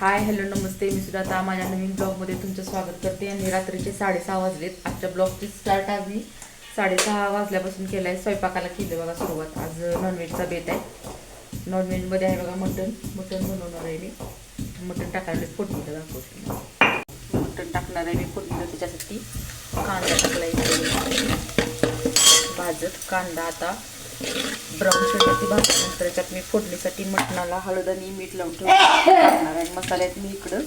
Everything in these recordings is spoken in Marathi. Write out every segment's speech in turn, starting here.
हाय हॅलो नमस्ते. मी सुद्धा आता माझ्या नवीन ब्लॉगमध्ये तुमचं स्वागत करते. आणि रात्रीचे साडेसहा वाजलेत. आजच्या ब्लॉगची स्टार्ट आज मी साडेसहा वाजल्यापासून केला आहे स्वयंपाकाला केलं बघा सुरुवात. आज नॉनव्हेजचा बेत आहे. नॉनव्हेजमध्ये आहे बघा मटण. मटण बनवणार आहे मी. मटण टाकायला फोडणीला दाखवते. मटण टाकणार आहे मी फोडणीला. त्याच्यासाठी कांदा टाकला आहे भाजत कांदा आता ब्राऊन शेडवरती भाजल्यानंतर त्याच्यात मी फोडणीसाठी मटणाला हळद आणि मीठ लावून ठेवणार टाकणार आहे. मसाल्यात मी इकडं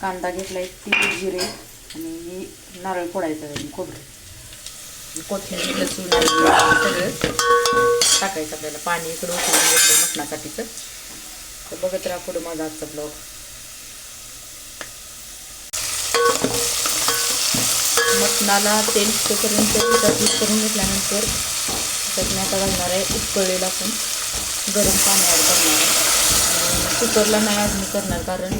कांदा घेतला आहे तीळ जिरे आणि ही नारळ फोडायचं आहे खोबरं. कोथिंबीर लसूण सगळं टाकायचं आपल्याला. पाणी इकडं उचलून घेतलं मटणासाठीचं. तर बघत राहा पुढं माझा आजचा ब्लॉग मटणाला तेल सुटेपर्यंत पिठात करून घेतल्यानंतर त्यात आता घालणार आहे उकळलेला पण गरम पाणी ॲड करणार आहे. कुकरला नाही ॲड मी करणार कारण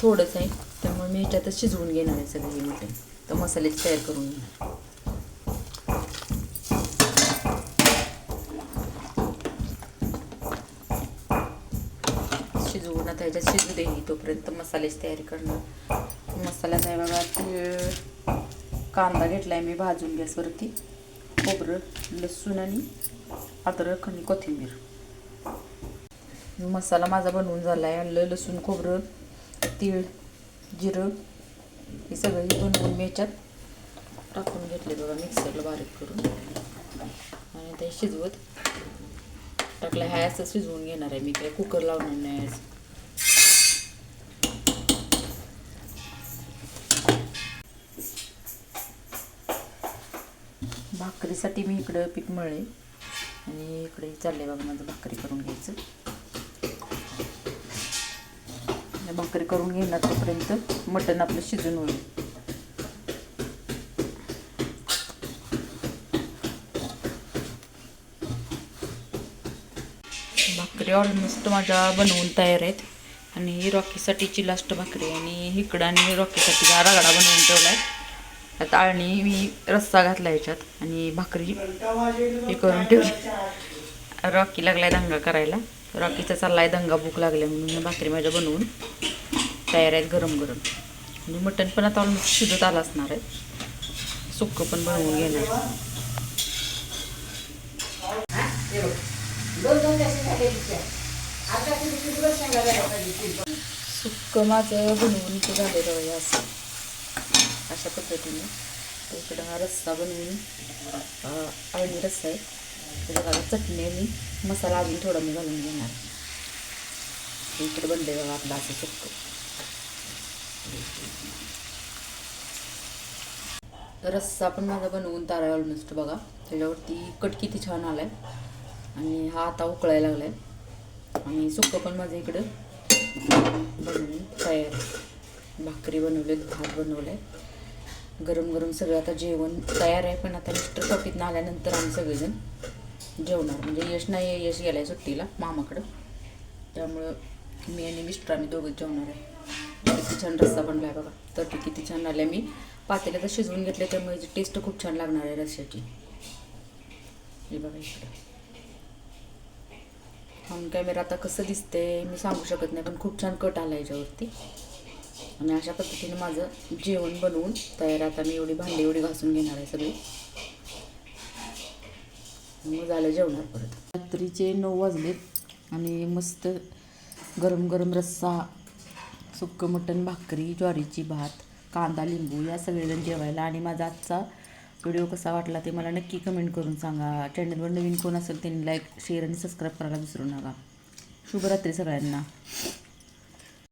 थोडंच आहे. त्यामुळे मी ह्याच्यातच शिजवून घेणार आहे सगळी मोठे. तर मसाल्याची तयार करून घेणार. शिजवून आता ह्याच्यात शिजू दे तोपर्यंत मसाल्याची तयारी करणार. मसाला आहे बघा तीळ कांदा घेतला आहे मी भाजून गॅसवरती खोबरं लसूण आणि अद्रक आणि कोथिंबीर. मसाला माझा बनवून झाला आहे आलं लसूण खोबरं तीळ जिरं हे सगळं दोन बनवून मी याच्यात टाकून घेतले बघा मिक्सरला बारीक करून. आणि ते शिजवत टाकलं ह्या असं शिजवून घेणार आहे मी. काय कुकर लावणार नाही आज. भाकरीसाठी मी इकडं पीठ मळले. आणि इकडे चालले बघा माझं भाकरी करून घ्यायचं. भाकरी करून घेणार तोपर्यंत मटण आपलं शिजून होईल. भाकरी ऑलमोस्ट माझ्या बनवून तयार आहेत. आणि ही रॉकीसाठीची लास्ट भाकरी आणि हिकडं आणि रॉकीसाठी रगडा बनवून ठेवला आहे आता आळणी मी रस्सा घातला याच्यात आणि भाकरी हे करून ठेवली. रॉकी लागलाय दंगा करायला. रॉकीचा चाललाय दंगा भूक लागल्या म्हणून मी भाकरी माझ्या बनवून तयार आहेत गरम गरम. म्हणजे मटण पण आता ऑलमोस्ट शिजत आलं असणार आहे. सुक्क पण बनवून घेणार. सुक्क माझं बनवून ते झालेलं आहे असं. अशा पद्धतीने. इकडं हा रस्सा बनवून अं, आळणी रस्सा आहे. त्याच्यात चटणी आणि मसाला अजून थोडा मी घालून घेणार. इकडे बनले बघा आपला असं चक्क रस्सा पण माझा बनवून तारा ऑलमोस्ट बघा. त्याच्यावरती कट किती छान आलाय. आणि हा आता उकळायला लागलाय. आणि सुक्क पण माझं इकडं बनवून तयार भाकरी बनवले भात बनवलाय. गरम गरम सगळं आता जेवण तयार आहे पण आता मिस्टर शॉपीतनं आल्यानंतर आम्ही सगळेजण जेवणार. म्हणजे यश नाही यश गेलाय सुट्टीला मामाकडं. त्यामुळं मी आणि मिस्टर आम्ही दोघंच जेवणार आहे. किती छान रस्सा बनला आहे बघा. तर ते किती छान आले मी पातेल्या तर शिजवून घेतले त्यामुळे टेस्ट खूप छान लागणार आहे रस्स्याची. हे बघा इकडं. ऑन कॅमेरा आता कसं दिसते मी सांगू शकत नाही पण खूप छान कट आला याच्यावरती. आणि अशा पद्धतीने माझं जेवण बनवून तयार आता मी एवढी भांडी एवढी घासून घेणार आहे सगळी. मग झालं जेवणार परत. रात्रीचे नऊ वाजलेत आणि मस्त गरम गरम रस्सा सुक्क मटण भाकरी ज्वारीची भात कांदा लिंबू या सगळेजण जेवायला. आणि माझा आजचा व्हिडिओ कसा वाटला ते मला नक्की कमेंट करून सांगा. चॅनलवर नवीन कोण असेल त्यांनी लाईक शेअर आणि सबस्क्राईब करायला विसरू नका. शुभरात्री सगळ्यांना.